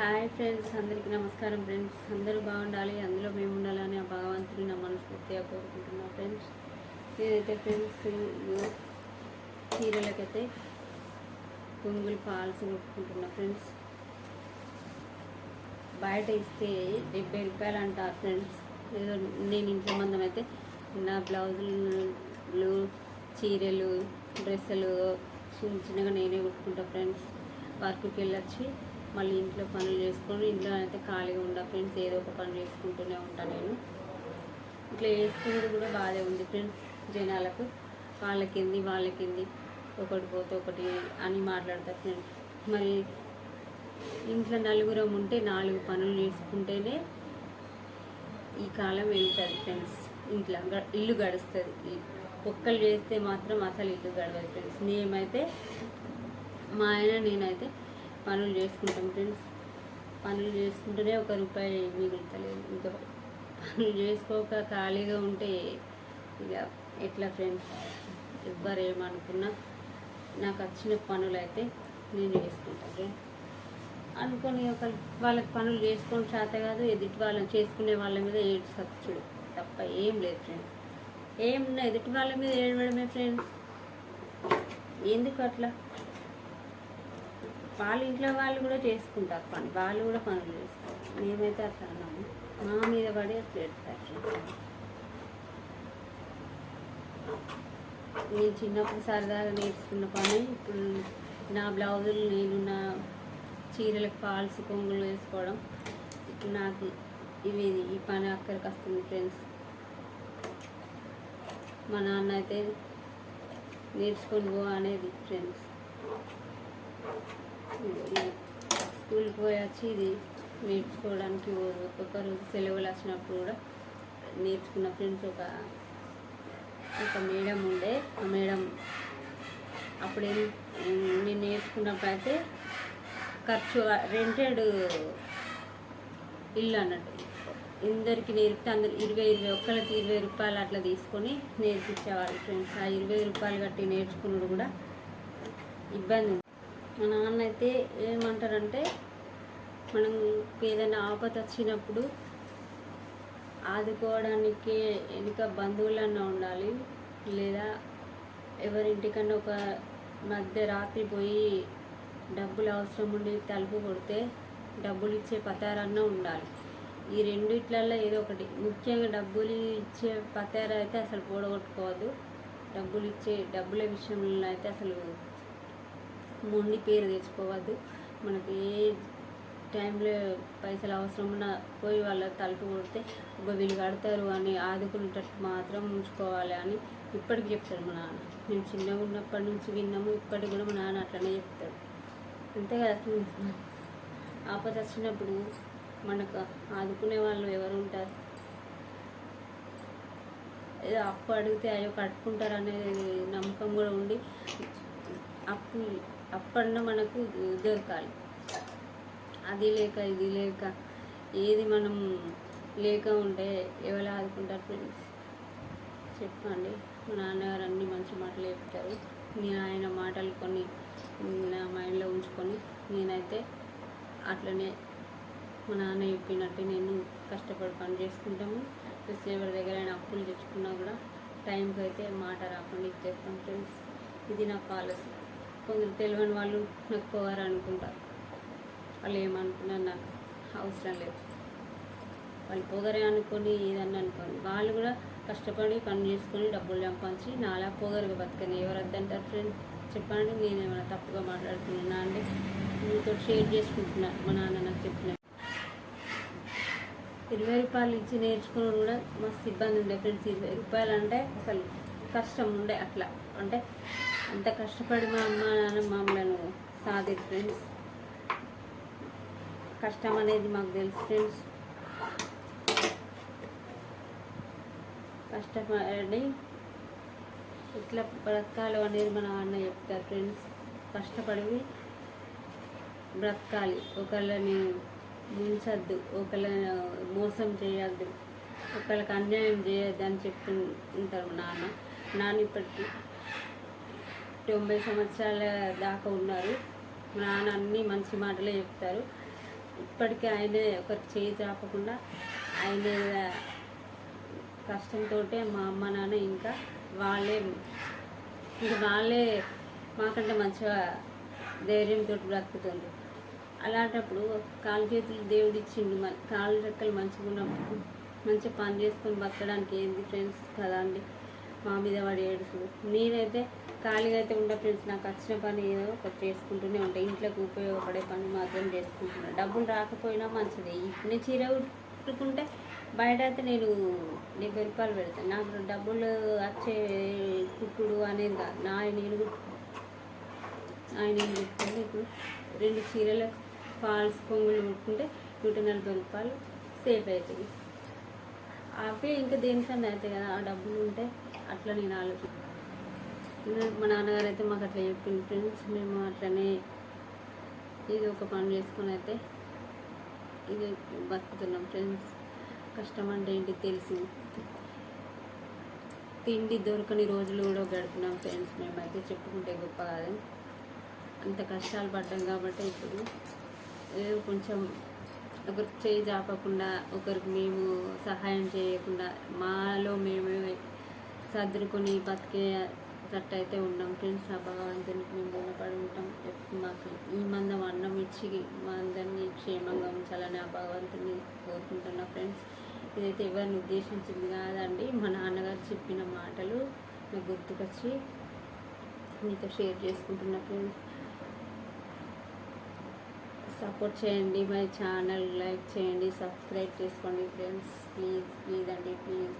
Hi friends అందరికీ నమస్కారం friends. అందరూ బాగుండాలి అందులో మేము ఉండాలని ఆ భగవంతుని నా మనస్ఫూర్తిగా కోరుకుంటున్నా ఫ్రెండ్స్. నేనైతే ఫ్రెండ్స్ చీరలకైతే కొంగులు పాల్స్ కొట్టుకుంటున్నా ఫ్రెండ్స్. బయట ఇస్తే డెబ్బై రూపాయలు అంటారు ఫ్రెండ్స్. ఏదో నేను ఇంట్లో మందం అయితే నా బ్లౌజులు చీరలు డ్రెస్సులు చిన్న చిన్నగా నేనే కుట్టుకుంటా ఫ్రెండ్స్. వర్క్కి వెళ్ళొచ్చి మళ్ళీ ఇంట్లో పనులు చేసుకొని ఇంట్లో అయితే ఖాళీగా ఉండ ఫ్రెండ్స్ ఏదో ఒక పని చేసుకుంటూనే ఉంటాను నేను. ఇట్లా చేసుకునేది కూడా బాధే ఉంది ఫ్రెండ్స్ జనాలకు. వాళ్ళకింది వాళ్ళకింది. ఒకటి పోతే ఒకటి అని మాట్లాడతారు ఫ్రెండ్స్. మరి ఇంట్లో నలుగురం ఉంటే నాలుగు పనులు చేసుకుంటేనే ఈ కాలం వెళ్తుంది ఫ్రెండ్స్. ఇంట్లో గ- ఇల్లు గడుస్తుంది. ఒక్కరు చేస్తే మాత్రం అసలు ఇల్లు గడవదు ఫ్రెండ్స్. మేమైతే మా ఆయన నేనైతే పనులు చేసుకుంటాం ఫ్రెండ్స్. పనులు చేసుకుంటూనే ఒక రూపాయి మిగులుతలేదు. ఇంకా పనులు చేసుకోక ఖాళీగా ఉంటే ఇక ఎట్లా ఫ్రెండ్స్? ఎవ్వరు ఏమనుకున్నా నాకు వచ్చిన పనులు అయితే నేను చేసుకుంటాను ఫ్రెండ్స్. అనుకొని ఒక వాళ్ళకి పనులు చేసుకొని చేత కాదు ఎదుటి వాళ్ళని చేసుకునే వాళ్ళ మీద ఏడు సచ్చుడు తప్ప ఏం లేదు ఫ్రెండ్స్. ఏం ఎదుటి వాళ్ళ మీద ఏడవడమే ఫ్రెండ్స్. ఎందుకు అట్లా? వాళ్ళ ఇంట్లో వాళ్ళు కూడా చేసుకుంటారు పని. వాళ్ళు కూడా పనులు చేసుకోవాలి. మేమైతే అట్లా అన్నాము. మా మీద పడి అట్లా ఎడతారు నేను చిన్నప్పుడు సరదాగా నేర్చుకున్న పని. ఇప్పుడు నా బ్లౌజులు నేను నా చీరలకు ఫాల్స్ కొంగులు వేసుకోవడం. ఇప్పుడు నాకు ఇవి ఈ పని అక్కడికి వస్తుంది ఫ్రెండ్స్. మా నాన్న అయితే నేర్చుకొని పో అనేది ఫ్రెండ్స్. స్కూల్కి పోయి వచ్చి ఇది నేర్చుకోవడానికి ఒక్కొక్క రోజు సెలవులు వచ్చినప్పుడు కూడా నేర్చుకున్న ఫ్రెండ్స్ ఒక ఒక మేడం ఉండే. ఆ మేడం అప్పుడే నేను నేర్చుకున్నప్పుడు అయితే ఖర్చు రెంటెడ్ ఇల్లు అన్నట్టు. ఇందరికి నేర్పితే అందరు ఇరవై ఇరవై ఒక్కరికి ఇరవై రూపాయలు అట్లా తీసుకొని నేర్పించేవాళ్ళు ఫ్రెండ్స్. ఆ ఇరవై రూపాయలు కట్టి నేర్చుకున్నాడు కూడా ఇబ్బంది ఉంది మా నాన్న అయితే ఏమంటారంటే మనం ఏదైనా ఆపద వచ్చినప్పుడు ఆదుకోవడానికి వెనుక బంధువులన్నా ఉండాలి. లేదా ఎవరింటికన్నా ఒక మధ్య రాత్రి పోయి డబ్బులు అవసరం ఉండి తలుపు కొడితే డబ్బులు ఇచ్చే పతారన్నా ఉండాలి. ఈ రెండిట్లలో ఏదో ఒకటి. ముఖ్యంగా డబ్బులు ఇచ్చే పతార అయితే అసలు పోడగొట్టుకోవద్దు. డబ్బులు ఇచ్చే డబ్బుల విషయంలో అయితే అసలు మొండి పేరు తెచ్చుకోవద్దు. మనకి ఏ టైంలో పైసలు అవసరం పోయి వాళ్ళ తలుపు కొడితే ఒక వీళ్ళు కడతారు అని ఆదుకునేటట్టు మాత్రం ఉంచుకోవాలి అని ఇప్పటికి చెప్తాడు మా నాన్న. నేను చిన్నగా ఉన్నప్పటి నుంచి విన్నాము ఇప్పటికి కూడా మా నాన్న అట్లనే చెప్తాడు. అంతే కదా? ఆపద వచ్చినప్పుడు మనకు ఆదుకునే వాళ్ళు ఎవరు ఉంటారు? ఏదో అప్పు అడిగితే అయ్యో కట్టుకుంటారు అనేది నమ్మకం కూడా ఉండి అప్పు అప్పన్న మనకు దొరకాలి. అది లేక ఇది లేక ఏది మనం లేక ఉంటే ఎవరు ఆదుకుంటారు ఫ్రెండ్స్? చెప్పండి. మా నాన్నగారు అన్ని మంచి మాటలు చెప్తారు నేను ఆయన మాటలు కొన్ని నా మైండ్లో ఉంచుకొని నేనైతే అట్లనే మా నాన్న చెప్పినట్టు నేను కష్టపడి పని చేసుకుంటాము. ప్లస్ ఎవరి దగ్గర అయినా అప్పులు తెచ్చుకున్నా కూడా టైంకి అయితే మాట రాకుండా ఇచ్చేస్తాం ఫ్రెండ్స్. ఇది నా పాలసీ. కొందరు తెలియని వాళ్ళు నాకు పోవారు అనుకుంటారు. వాళ్ళు ఏమనుకున్నారు నాకు అవసరం లేదు. వాళ్ళు పొగరే అనుకొని ఏదన్నా అనుకోని వాళ్ళు కూడా కష్టపడి పని చేసుకొని డబ్బులు సంపాదించి నాలా పొగరుగా బతకని ఎవరు వద్దంటారు ఫ్రెండ్ చెప్పండి నేను ఏమైనా తప్పుగా మాట్లాడుతున్నా అండి మీతో షేర్ చేసుకుంటున్నా. మా నాన్న నాకు చెప్పిన ఇరవై రూపాయలు ఇచ్చి నేర్చుకుని కూడా మస్తు ఇబ్బంది ఉండే ఫ్రెండ్స్ ఇరవై రూపాయలు అంటే అసలు కష్టం ఉండే అట్లా. అంటే అంత కష్టపడి మా అమ్మ నాన్న మమ్మల్ని సాధి ఫ్రెండ్స్. కష్టం అనేది మాకు తెలుసు ఫ్రెండ్స్. కష్టపడి ఇట్లా బ్రతకాలి అనేది మన అన్న చెప్తారు ఫ్రెండ్స్. కష్టపడి బ్రతకాలి. ఒకళ్ళని ముంచద్దు ఒకళ్ళని మోసం చేయొద్దు ఒకళ్ళకి అన్యాయం చేయొద్దు అని చెప్తుంటారు మా నాన్న. నాన్న ఇప్పటికీ తొంభై సంవత్సరాల దాకా ఉన్నారు. మా నాన్న అన్ని మంచి మాటలే చెప్తారు. ఇప్పటికీ ఆయనే ఒకరికి చేయి చాపకుండా ఆయన కష్టంతో మా అమ్మ నాన్న ఇంకా వాళ్ళే ఇంకా వాళ్ళే మాకంటే మంచిగా ధైర్యంతో బ్రతుకుతుంది అలాంటప్పుడు కాలు చేతులు దేవుడు ఇచ్చిండు మన కాళ్ళు రెక్కలు మంచిగా ఉన్నప్పుడు మంచిగా పని చేసుకొని బతకడానికి ఏంది ఫ్రెండ్స్ కదా అండి. మా మీద వాడి ఏడుసు నేనైతే ఖాళీగా అయితే ఉండ ఫ్రెండ్స్ నాకు వచ్చిన పని ఏదో ఒకటి చేసుకుంటూనే ఉంటాయి ఇంట్లోకి ఉపయోగపడే పని మాత్రం చేసుకుంటున్నాను డబ్బులు రాకపోయినా మంచిది. ఇప్పుడు నేను చీర కుట్టుకుంటే బయట అయితే నేను డెబ్బై రూపాయలు పెడతాను నాకు డబ్బులు వచ్చే కుట్టుడు అనేది కాదు. నా నేను కుట్టు- ఆయన ఏం చెప్తుంటే ఇప్పుడు రెండు చీరల ఫాల్స్ కొంగులు కుట్టుకుంటే నూట నలభై రూపాయలు సేఫ్ అవుతుంది అవే ఇంకా దేనికన్నా అవుతాయి కదా ఆ డబ్బులు ఉంటే అట్లా నేను ఆలోచన మా నాన్నగారు అయితే మాకు అట్లా చెప్పింది ఫ్రెండ్స్ మేము అట్లనే ఇది ఒక పని చేసుకొని అయితే ఇది బతుకుతున్నాం ఫ్రెండ్స్. కష్టం అంటే ఏంటి తెలుసు తిండి దొరకని రోజులు కూడా గడుపుతున్నాం ఫ్రెండ్స్. మేమైతే చెప్పుకుంటే గొప్ప కాదు. అంత కష్టాలు పడ్డాం కాబట్టి ఇప్పుడు ఏదో కొంచెం ఒకరికి చేయి చాపకుండా ఒకరికి మేము సహాయం చేయకుండా మాలో మేము సర్దుకొని బతికే అయితే ఉన్నాం. ఫ్రెండ్స్ ఆ భగవంతునికి మేము రుణపడి ఉంటాం. ఎప్పుడు మాకు ఈ మందం అన్నం ఇచ్చి మా అందరినీ క్షేమంగా ఉంచాలని ఆ భగవంతుని కోరుకుంటున్నా ఫ్రెండ్స్. ఇదైతే ఎవరిని ఉద్దేశించింది కాదండి మా నాన్నగారు చెప్పిన మాటలు నాకు గుర్తుకొచ్చి మీతో షేర్ చేసుకుంటున్నా ఫ్రెండ్స్. సపోర్ట్ చేయండి మై ఛానల్ లైక్ చేయండి సబ్స్క్రైబ్ చేసుకోండి ఫ్రెండ్స్. ప్లీజ్ ప్లీజ్ అండి ప్లీజ్.